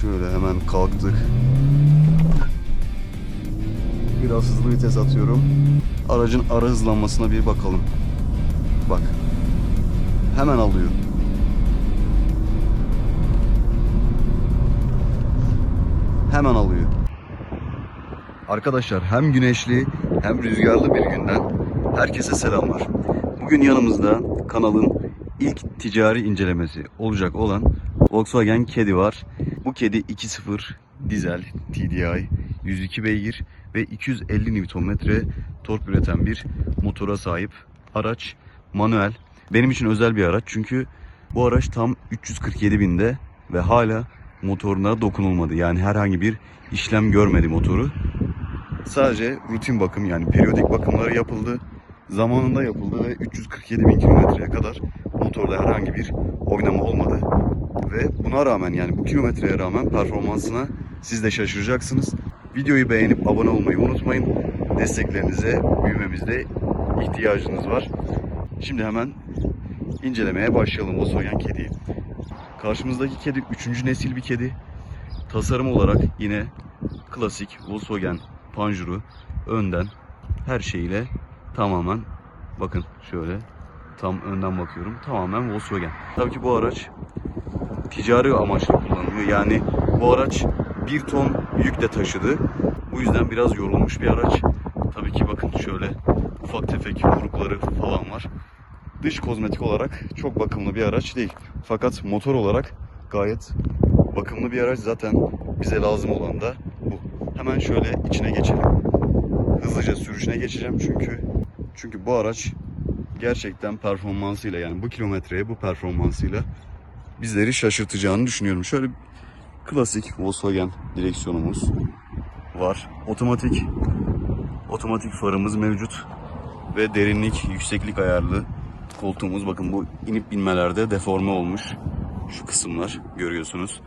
Şöyle hemen kalktık. Biraz hızlı vites atıyorum. Aracın ara hızlanmasına bir bakalım. Bak. Hemen alıyor. Hemen alıyor. Arkadaşlar hem güneşli hem rüzgarlı bir günden herkese selamlar. Bugün yanımızda kanalın ilk ticari incelemesi olacak olan Volkswagen Kedi var. Bu kedi 2.0 dizel TDI 102 beygir ve 250 Nm tork üreten bir motora sahip araç manuel. Benim için özel bir araç çünkü bu araç tam 347 binde ve hala motoruna dokunulmadı. Yani herhangi bir işlem görmedi motoru. Sadece rutin bakım yani periyodik bakımları yapıldı. Zamanında yapıldı ve 347 bin kilometreye kadar motorda herhangi bir oynama olmadı. Ve buna rağmen yani bu kilometreye rağmen performansına siz de şaşıracaksınız. Videoyu beğenip abone olmayı unutmayın. Desteklerinize büyümemizde ihtiyacınız var. Şimdi hemen incelemeye başlayalım Volkswagen kediyi. Karşımızdaki kedi 3. nesil bir kedi. Tasarım olarak yine klasik Volkswagen panjuru önden her şeyiyle tamamen bakın şöyle tam önden bakıyorum tamamen Volkswagen. Tabii ki bu araç ticari amaçlı kullanılıyor. Yani bu araç bir ton yük de taşıdı. Bu yüzden biraz yorulmuş bir araç. Tabii ki bakın şöyle ufak tefek vurukları falan var. Dış kozmetik olarak çok bakımlı bir araç değil. Fakat motor olarak gayet bakımlı bir araç. Zaten bize lazım olan da bu. Hemen şöyle içine geçelim. Hızlıca sürüşüne geçeceğim çünkü çünkü bu araç gerçekten performansıyla yani bu kilometreye bu performansıyla bizleri şaşırtacağını düşünüyorum. Şöyle klasik Volkswagen direksiyonumuz var. Otomatik otomatik farımız mevcut ve derinlik, yükseklik ayarlı koltuğumuz. Bakın bu inip binmelerde deforme olmuş. Şu kısımlar görüyorsunuz.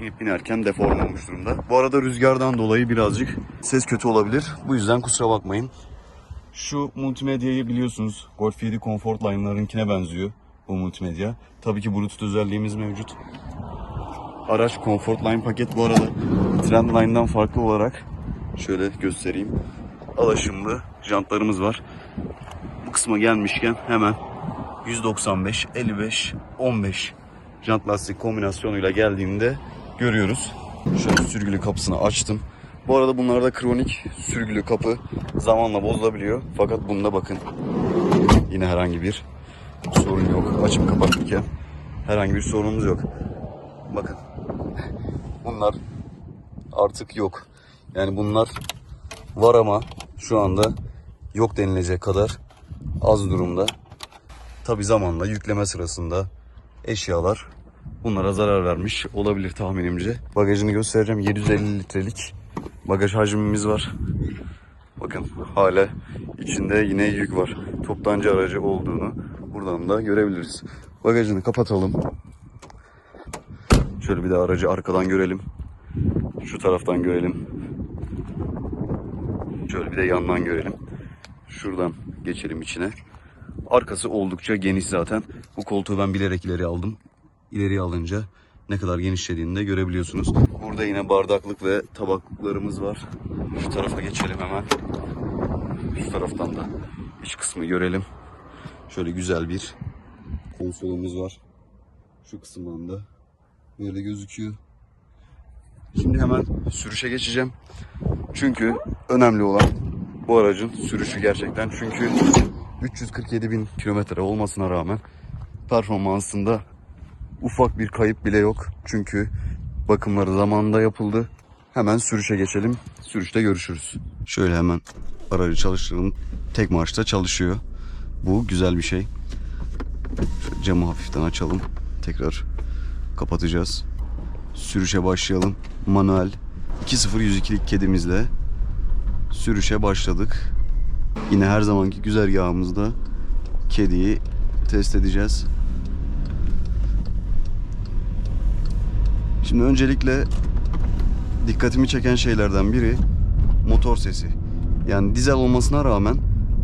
İnip binerken deforme olmuş durumda. Bu arada rüzgardan dolayı birazcık ses kötü olabilir. Bu yüzden kusura bakmayın. Şu multimedyayı biliyorsunuz. Golf 7 Comfort Line'larınkine benziyor bu multimedya. Tabii ki Bluetooth özelliğimiz mevcut. Araç Comfort Line paket bu arada Trendline'dan farklı olarak şöyle göstereyim. Alaşımlı jantlarımız var. Bu kısma gelmişken hemen 195, 55, 15 jant lastik kombinasyonuyla geldiğinde görüyoruz. Şöyle sürgülü kapısını açtım. Bu arada bunlarda kronik sürgülü kapı zamanla bozulabiliyor. Fakat bunda bakın yine herhangi bir sorun yok. Açıp kapatırken herhangi bir sorunumuz yok. Bakın bunlar artık yok. Yani bunlar var ama şu anda yok denilecek kadar az durumda. Tabi zamanla yükleme sırasında eşyalar bunlara zarar vermiş olabilir tahminimce. Bagajını göstereceğim. 750 litrelik bagaj hacmimiz var. Bakın hala içinde yine yük var. Toptancı aracı olduğunu buradan da görebiliriz. Bagajını kapatalım. Şöyle bir de aracı arkadan görelim. Şu taraftan görelim. Şöyle bir de yandan görelim. Şuradan geçelim içine. Arkası oldukça geniş zaten. Bu koltuğu ben bilerek ileri aldım. İleri alınca ne kadar genişlediğini de görebiliyorsunuz. Burada yine bardaklık ve tabaklarımız var. Şu tarafa geçelim hemen. Şu taraftan da iç kısmı görelim. Şöyle güzel bir konsolumuz var. Şu kısımdan da böyle gözüküyor. Şimdi hemen sürüşe geçeceğim. Çünkü önemli olan bu aracın sürüşü gerçekten. Çünkü 347 bin kilometre olmasına rağmen performansında ufak bir kayıp bile yok. Çünkü bakımları zamanında yapıldı. Hemen sürüşe geçelim. Sürüşte görüşürüz. Şöyle hemen aracı çalıştıralım. Tek marşta çalışıyor. Bu güzel bir şey. Şöyle camı hafiften açalım. Tekrar kapatacağız. Sürüşe başlayalım. Manuel 2.0 102'lik kedimizle sürüşe başladık. Yine her zamanki güzergahımızda kediyi test edeceğiz. Şimdi öncelikle dikkatimi çeken şeylerden biri motor sesi. Yani dizel olmasına rağmen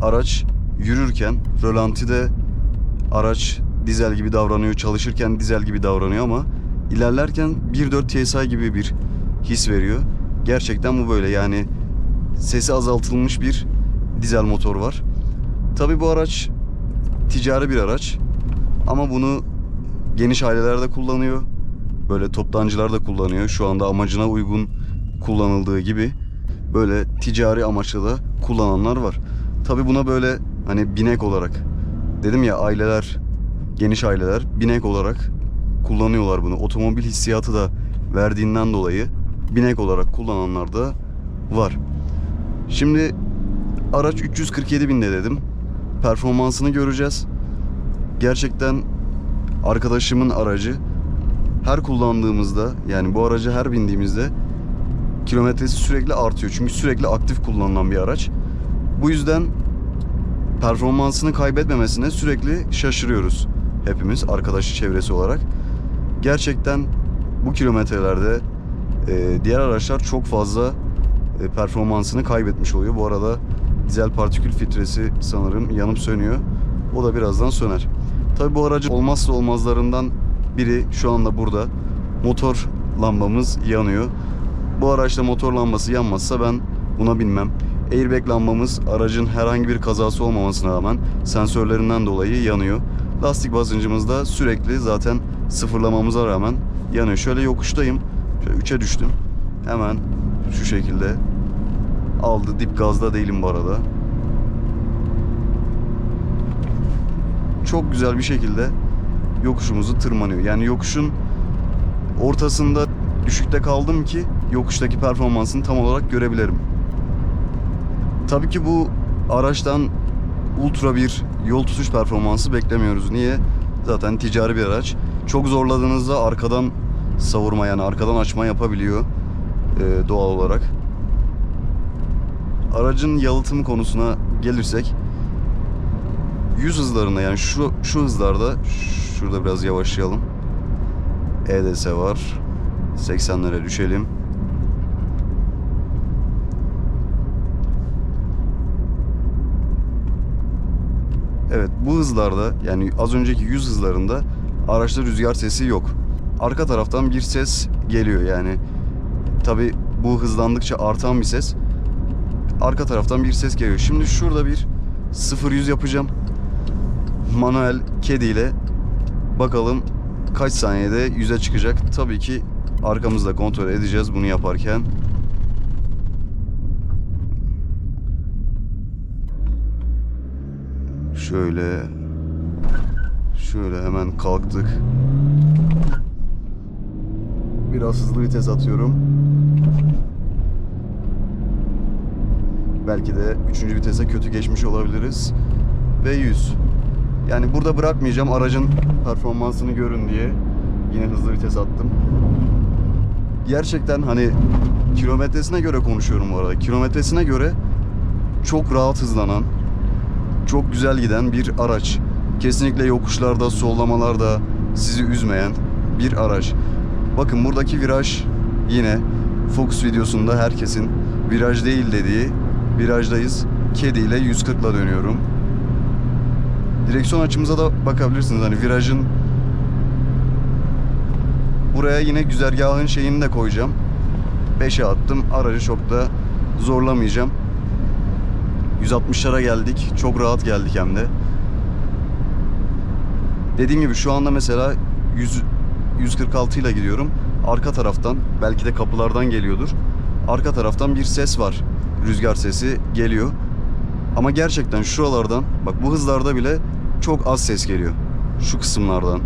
araç yürürken rölantide araç dizel gibi davranıyor, çalışırken dizel gibi davranıyor ama ilerlerken 1.4 TSI gibi bir his veriyor. Gerçekten bu böyle yani sesi azaltılmış bir dizel motor var. Tabi bu araç ticari bir araç ama bunu geniş ailelerde kullanıyor. Böyle toptancılar da kullanıyor. Şu anda amacına uygun kullanıldığı gibi böyle ticari amaçla da kullananlar var. Tabi buna böyle hani binek olarak dedim ya aileler geniş aileler binek olarak kullanıyorlar bunu. Otomobil hissiyatı da verdiğinden dolayı binek olarak kullananlar da var. Şimdi araç 347 binde dedim. Performansını göreceğiz. Gerçekten arkadaşımın aracı her kullandığımızda yani bu araca her bindiğimizde kilometresi sürekli artıyor. Çünkü sürekli aktif kullanılan bir araç. Bu yüzden performansını kaybetmemesine sürekli şaşırıyoruz hepimiz arkadaş çevresi olarak. Gerçekten bu kilometrelerde e, diğer araçlar çok fazla e, performansını kaybetmiş oluyor. Bu arada dizel partikül filtresi sanırım yanıp sönüyor. O da birazdan söner. Tabi bu aracın olmazsa olmazlarından biri şu anda burada. Motor lambamız yanıyor. Bu araçta motor lambası yanmazsa ben buna binmem. Airbag lambamız aracın herhangi bir kazası olmamasına rağmen sensörlerinden dolayı yanıyor. Lastik basıncımız da sürekli zaten sıfırlamamıza rağmen yanıyor. Şöyle yokuştayım. Şöyle 3'e düştüm. Hemen şu şekilde aldı. Dip gazda değilim bu arada. Çok güzel bir şekilde yokuşumuzu tırmanıyor. Yani yokuşun ortasında düşükte kaldım ki yokuştaki performansını tam olarak görebilirim. Tabii ki bu araçtan ultra bir yol tutuş performansı beklemiyoruz. Niye? Zaten ticari bir araç. Çok zorladığınızda arkadan savurma yani arkadan açma yapabiliyor e, doğal olarak. Aracın yalıtım konusuna gelirsek 100 hızlarında yani şu şu hızlarda şurada biraz yavaşlayalım. EDS var. 80'lere düşelim. Evet bu hızlarda yani az önceki 100 hızlarında araçta rüzgar sesi yok. Arka taraftan bir ses geliyor yani. Tabi bu hızlandıkça artan bir ses. Arka taraftan bir ses geliyor. Şimdi şurada bir 0-100 yapacağım. Manuel kedi ile bakalım kaç saniyede 100'e çıkacak. Tabii ki arkamızda kontrol edeceğiz bunu yaparken. Şöyle şöyle hemen kalktık. Biraz hızlı vites atıyorum. Belki de 3. vitese kötü geçmiş olabiliriz. Ve 100. Yani burada bırakmayacağım aracın performansını görün diye. Yine hızlı vites attım. Gerçekten hani kilometresine göre konuşuyorum bu arada. Kilometresine göre çok rahat hızlanan, çok güzel giden bir araç. Kesinlikle yokuşlarda, sollamalarda sizi üzmeyen bir araç. Bakın buradaki viraj yine Fox videosunda herkesin viraj değil dediği virajdayız. Kedi ile 140 ile dönüyorum. Direksiyon açımıza da bakabilirsiniz. Hani virajın buraya yine güzergahın şeyini de koyacağım. 5'e attım. Aracı çok da zorlamayacağım. 160'lara geldik. Çok rahat geldik hem de. Dediğim gibi şu anda mesela 100 146 ile gidiyorum. Arka taraftan belki de kapılardan geliyordur. Arka taraftan bir ses var. Rüzgar sesi geliyor. Ama gerçekten şuralardan bak bu hızlarda bile çok az ses geliyor. Şu kısımlardan,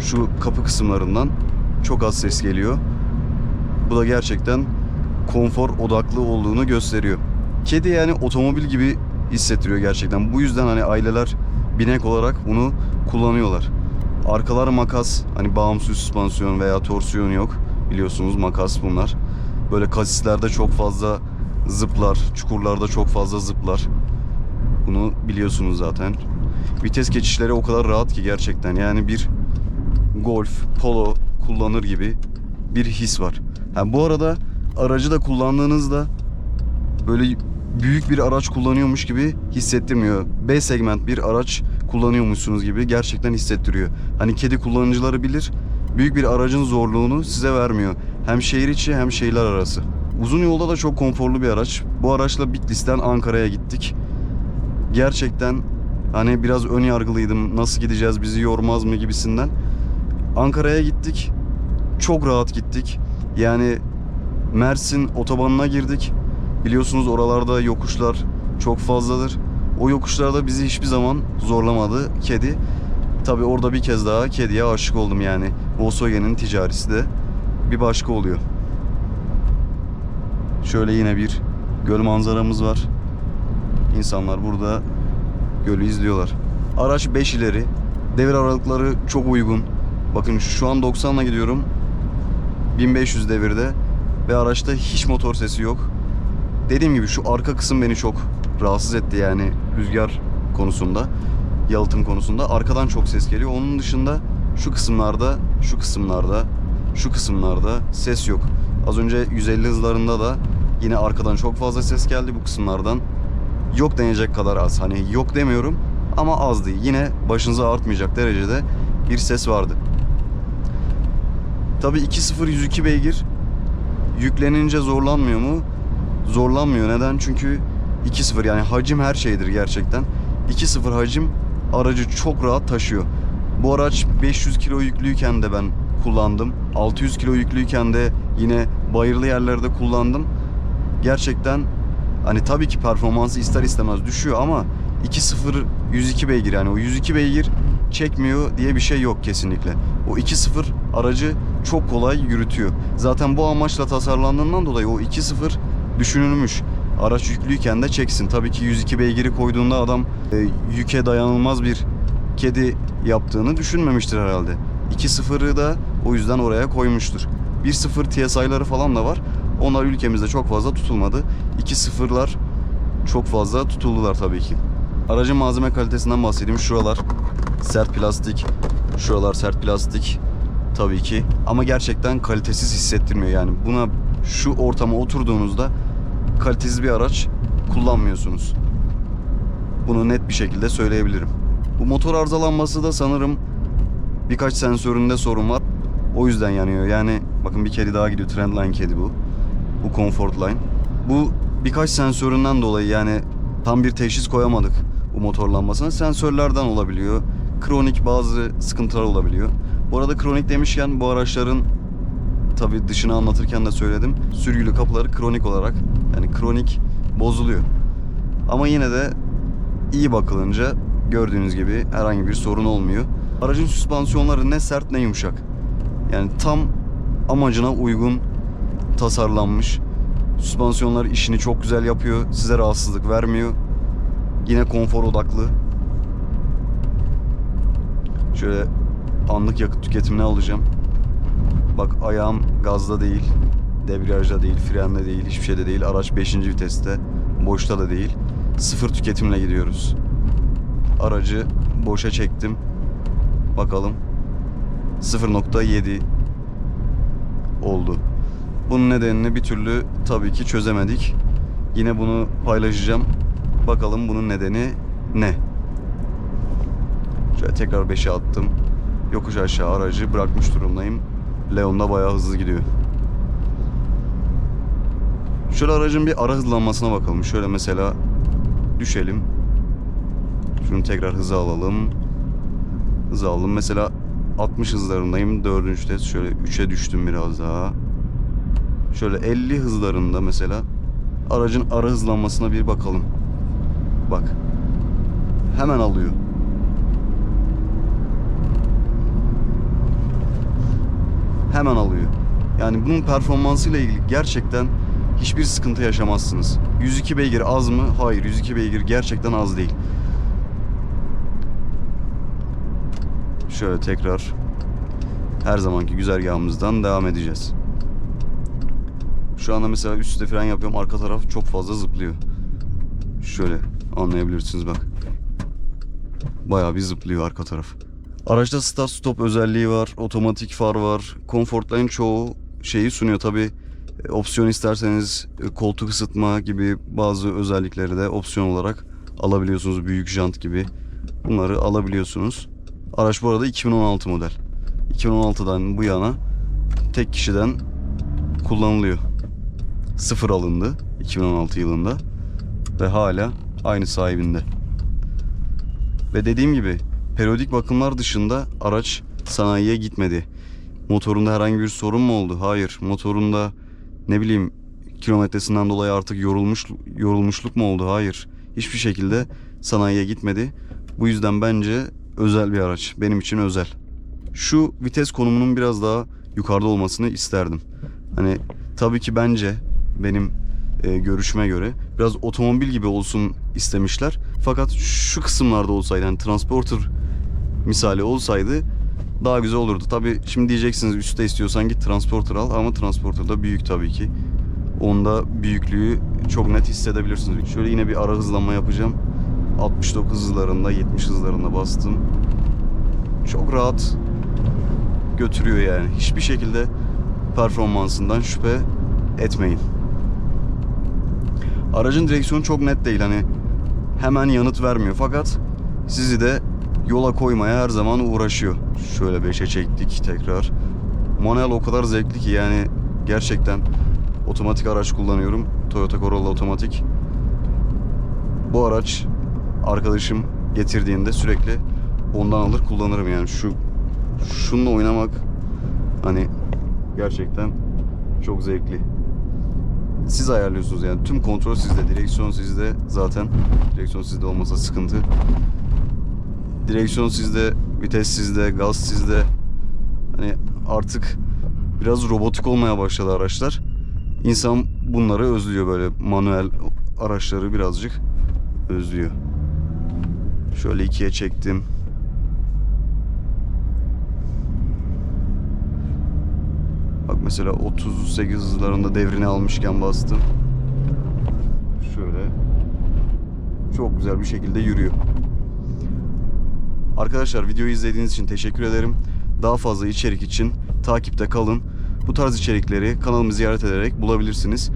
şu kapı kısımlarından çok az ses geliyor. Bu da gerçekten konfor odaklı olduğunu gösteriyor. Kedi yani otomobil gibi hissettiriyor gerçekten. Bu yüzden hani aileler binek olarak bunu kullanıyorlar. Arkalar makas, hani bağımsız süspansiyon veya torsiyon yok. Biliyorsunuz makas bunlar. Böyle kasislerde çok fazla zıplar, çukurlarda çok fazla zıplar. Bunu biliyorsunuz zaten. Vites geçişleri o kadar rahat ki gerçekten. Yani bir Golf, Polo kullanır gibi bir his var. Ha, bu arada aracı da kullandığınızda böyle büyük bir araç kullanıyormuş gibi hissettirmiyor. B segment bir araç kullanıyormuşsunuz gibi gerçekten hissettiriyor. Hani kedi kullanıcıları bilir. büyük bir aracın zorluğunu size vermiyor. Hem şehir içi hem şehirler arası. Uzun yolda da çok konforlu bir araç. Bu araçla Bitlis'ten Ankara'ya gittik. Gerçekten hani biraz ön yargılıydım. Nasıl gideceğiz bizi yormaz mı gibisinden. Ankara'ya gittik. Çok rahat gittik. Yani Mersin otobanına girdik. Biliyorsunuz oralarda yokuşlar çok fazladır. O yokuşlarda bizi hiçbir zaman zorlamadı kedi. Tabi orada bir kez daha kediye aşık oldum yani. Volkswagen'in ticarisi de bir başka oluyor. Şöyle yine bir göl manzaramız var. İnsanlar burada gölü izliyorlar. Araç 5 ileri. Devir aralıkları çok uygun. Bakın şu an 90'la gidiyorum. 1500 devirde ve araçta hiç motor sesi yok. Dediğim gibi şu arka kısım beni çok rahatsız etti yani rüzgar konusunda, yalıtım konusunda. Arkadan çok ses geliyor. Onun dışında şu kısımlarda, şu kısımlarda, şu kısımlarda ses yok. Az önce 150 hızlarında da yine arkadan çok fazla ses geldi bu kısımlardan. Yok denecek kadar az. Hani yok demiyorum ama azdı. Yine başınıza artmayacak derecede bir ses vardı. Tabii 2.0 102 beygir yüklenince zorlanmıyor mu? Zorlanmıyor. Neden? Çünkü 2.0 yani hacim her şeydir gerçekten. 2.0 hacim aracı çok rahat taşıyor. Bu araç 500 kilo yüklüyken de ben kullandım. 600 kilo yüklüyken de yine bayırlı yerlerde kullandım. Gerçekten hani tabii ki performansı ister istemez düşüyor ama 2.0 102 beygir yani o 102 beygir çekmiyor diye bir şey yok kesinlikle. O 2.0 aracı çok kolay yürütüyor. Zaten bu amaçla tasarlandığından dolayı o 2.0 düşünülmüş. Araç yüklüyken de çeksin. Tabii ki 102 beygiri koyduğunda adam e, yüke dayanılmaz bir kedi yaptığını düşünmemiştir herhalde. 2.0'ı da o yüzden oraya koymuştur. 1.0 TSI'ları falan da var. Onlar ülkemizde çok fazla tutulmadı. 2.0'lar çok fazla tutuldular tabii ki. Aracın malzeme kalitesinden bahsedeyim. Şuralar sert plastik, şuralar sert plastik tabii ki. Ama gerçekten kalitesiz hissettirmiyor yani. Buna şu ortama oturduğunuzda kalitesiz bir araç kullanmıyorsunuz. Bunu net bir şekilde söyleyebilirim. Bu motor arızalanması da sanırım birkaç sensöründe sorun var. O yüzden yanıyor. Yani bakın bir kedi daha gidiyor. Trendline kedi bu. Bu Comfort Line. Bu birkaç sensöründen dolayı yani tam bir teşhis koyamadık bu motorlanmasına. Sensörlerden olabiliyor. Kronik bazı sıkıntılar olabiliyor. Bu arada kronik demişken bu araçların tabi dışını anlatırken de söyledim. Sürgülü kapıları kronik olarak yani kronik bozuluyor. Ama yine de iyi bakılınca gördüğünüz gibi herhangi bir sorun olmuyor. Aracın süspansiyonları ne sert ne yumuşak. Yani tam amacına uygun tasarlanmış. Süspansiyonlar işini çok güzel yapıyor. Size rahatsızlık vermiyor. Yine konfor odaklı. Şöyle anlık yakıt tüketimini alacağım. Bak ayağım gazda değil, debriyajda değil, frende değil, hiçbir şeyde değil. Araç 5. viteste, boşta da değil. Sıfır tüketimle gidiyoruz. Aracı boşa çektim. Bakalım. 0.7 oldu. Bunun nedenini bir türlü tabii ki çözemedik. Yine bunu paylaşacağım. Bakalım bunun nedeni ne? Şöyle tekrar 5'e attım. Yokuş aşağı aracı bırakmış durumdayım. Leon'da bayağı hızlı gidiyor. Şöyle aracın bir ara hızlanmasına bakalım. Şöyle mesela düşelim. Şunu tekrar hıza alalım. Hıza alalım. Mesela 60 hızlarındayım. Dördüncü test. Şöyle 3'e düştüm biraz daha. Şöyle 50 hızlarında mesela aracın ara hızlanmasına bir bakalım. Bak. Hemen alıyor. Hemen alıyor. Yani bunun performansıyla ilgili gerçekten hiçbir sıkıntı yaşamazsınız. 102 beygir az mı? Hayır, 102 beygir gerçekten az değil. Şöyle tekrar her zamanki güzergahımızdan devam edeceğiz. Şu anda mesela üst üste fren yapıyorum. Arka taraf çok fazla zıplıyor. Şöyle anlayabilirsiniz bak. Bayağı bir zıplıyor arka taraf. Araçta start stop özelliği var. Otomatik far var. Comfortline çoğu şeyi sunuyor. Tabi opsiyon isterseniz e, koltuk ısıtma gibi bazı özellikleri de opsiyon olarak alabiliyorsunuz. Büyük jant gibi. Bunları alabiliyorsunuz. Araç bu arada 2016 model. 2016'dan bu yana tek kişiden kullanılıyor. Sıfır alındı 2016 yılında ve hala aynı sahibinde. Ve dediğim gibi periyodik bakımlar dışında araç sanayiye gitmedi. Motorunda herhangi bir sorun mu oldu? Hayır. Motorunda ne bileyim kilometresinden dolayı artık yorulmuş yorulmuşluk mu oldu? Hayır. Hiçbir şekilde sanayiye gitmedi. Bu yüzden bence özel bir araç. Benim için özel. Şu vites konumunun biraz daha yukarıda olmasını isterdim. Hani tabii ki bence benim e, görüşüme göre biraz otomobil gibi olsun istemişler. Fakat şu kısımlarda olsaydı yani transporter misali olsaydı daha güzel olurdu. Tabii şimdi diyeceksiniz üstte istiyorsan git transporter al ama transporter da büyük tabii ki. Onda büyüklüğü çok net hissedebilirsiniz. Şöyle yine bir ara hızlanma yapacağım. 69 hızlarında 70 hızlarında bastım. Çok rahat götürüyor yani. Hiçbir şekilde performansından şüphe etmeyin. Aracın direksiyonu çok net değil hani hemen yanıt vermiyor fakat sizi de yola koymaya her zaman uğraşıyor. Şöyle 5'e çektik tekrar. Manuel o kadar zevkli ki yani gerçekten otomatik araç kullanıyorum. Toyota Corolla otomatik. Bu araç arkadaşım getirdiğinde sürekli ondan alır kullanırım yani şu şununla oynamak hani gerçekten çok zevkli. Siz ayarlıyorsunuz yani tüm kontrol sizde, direksiyon sizde zaten. Direksiyon sizde olmasa sıkıntı. Direksiyon sizde, vites sizde, gaz sizde. Hani artık biraz robotik olmaya başladı araçlar. İnsan bunları özlüyor böyle manuel araçları birazcık özlüyor. Şöyle ikiye çektim. Bak mesela 38 hızlarında devrini almışken bastım. Şöyle çok güzel bir şekilde yürüyor. Arkadaşlar videoyu izlediğiniz için teşekkür ederim. Daha fazla içerik için takipte kalın. Bu tarz içerikleri kanalımı ziyaret ederek bulabilirsiniz.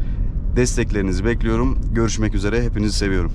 Desteklerinizi bekliyorum. Görüşmek üzere. Hepinizi seviyorum.